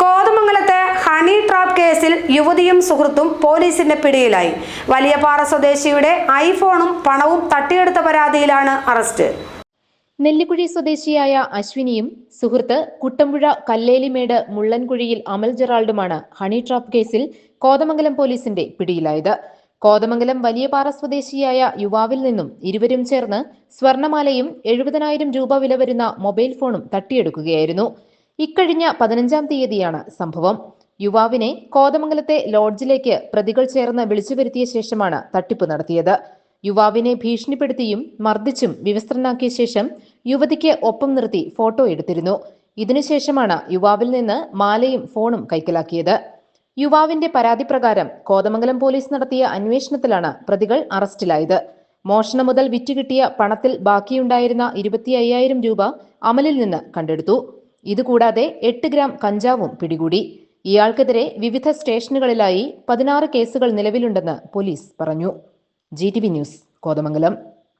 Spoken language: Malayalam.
കോതമംഗലത്തെ ഹണി ട്രാപ്പ് കേസിൽ യുവതിയും സുഹൃത്തും പോലീസിന്റെ പിടിയിലായി. വലിയപാറ സ്വദേശിയുടെ ഐഫോണും പണവും തട്ടിയെടുത്ത പരാതിയിലാണ് അറസ്റ്റ്. നെല്ലിക്കുഴി സ്വദേശിയായ അശ്വിനിയും സുഹൃത്ത് കുട്ടമ്പുഴ കല്ലേലിമേട് മുള്ളൻകുഴിയിൽ അമൽ ജെറാൾഡുമാണ് ഹണി ട്രാപ്പ് കേസിൽ കോതമംഗലം പോലീസിന്റെ പിടിയിലായത്. കോതമംഗലം വലിയപാറ സ്വദേശിയായ യുവാവിൽ നിന്നും ഇരുവരും ചേർന്ന് സ്വർണമാലയും എഴുപതിനായിരം രൂപ വില വരുന്ന മൊബൈൽ ഫോണും തട്ടിയെടുക്കുകയായിരുന്നു. ഇക്കഴിഞ്ഞ പതിനഞ്ചാം തീയതിയാണ് സംഭവം. യുവാവിനെ കോതമംഗലത്തെ ലോഡ്ജിലേക്ക് പ്രതികൾ ചേർന്ന് വിളിച്ചു വരുത്തിയ ശേഷമാണ് തട്ടിപ്പ് നടത്തിയത്. യുവാവിനെ ഭീഷണിപ്പെടുത്തിയും മർദ്ദിച്ചും വിവസ്ത്രനാക്കിയ ശേഷം യുവതിക്ക് ഒപ്പം നിർത്തി ഫോട്ടോ എടുത്തിരുന്നു. ഇതിനുശേഷമാണ് യുവാവിൽ നിന്ന് മാലയും ഫോണും കൈക്കലാക്കിയത്. യുവാവിന്റെ പരാതി പ്രകാരം കോതമംഗലം പോലീസ് നടത്തിയ അന്വേഷണത്തിലാണ് പ്രതികൾ അറസ്റ്റിലായത്. മോഷണം മുതൽ വിറ്റുകിട്ടിയ പണത്തിൽ ബാക്കിയുണ്ടായിരുന്ന ഇരുപത്തി രൂപ അമലിൽ നിന്ന് കണ്ടെടുത്തു. ഇതുകൂടാതെ എട്ട് ഗ്രാം കഞ്ചാവും പിടികൂടി. ഇയാൾക്കെതിരെ വിവിധ സ്റ്റേഷനുകളിലായി പതിനാറ് കേസുകൾ നിലവിലുണ്ടെന്ന് പോലീസ് പറഞ്ഞു. G T V news Kothamangalam.